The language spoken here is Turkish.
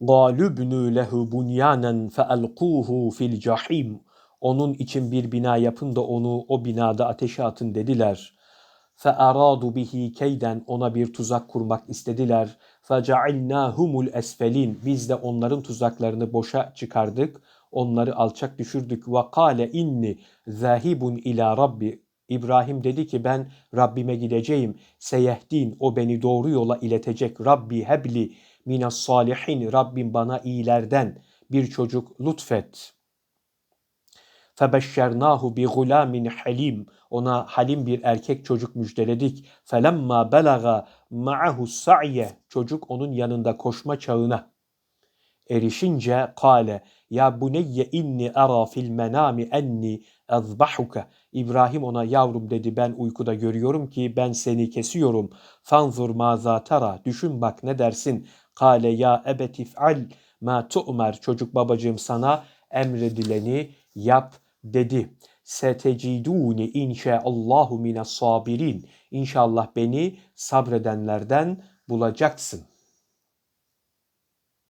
galubnu lehu bunyanen feelquhu fil cahim. Onun için bir bina yapın da onu o binada ateşe atın dediler. فَاَرَادُ bihi keyden ona bir tuzak kurmak istediler. فَجَعِلْنَاهُمُ esfelin Biz de onların tuzaklarını boşa çıkardık. Onları alçak düşürdük. وَقَالَ inni zahibun ila rabbi. İbrahim dedi ki ben Rabbime gideceğim. Seyehdin o beni doğru yola iletecek. Rabbi hebli minas salihin. Rabbim bana iyilerden bir çocuk lütfet. Febeşşernâhu bi gulâmin halim. Ona halim bir erkek çocuk müjdeledik. Felemma belaga ma'ahu sa'ye. Çocuk onun yanında koşma çağına erişince kale ya buneyye inni ara fil menami enni ezbahuka. İbrahim ona yavrum dedi ben uykuda görüyorum ki ben seni kesiyorum. Fanzur maza tara. Düşün bak ne dersin. Kale ya ebetif'al ma tu'mer. Çocuk babacığım sana emredileni yap dedi. Seteciduni inşaallahu mines sabirin. İnşallah beni sabredenlerden bulacaksın.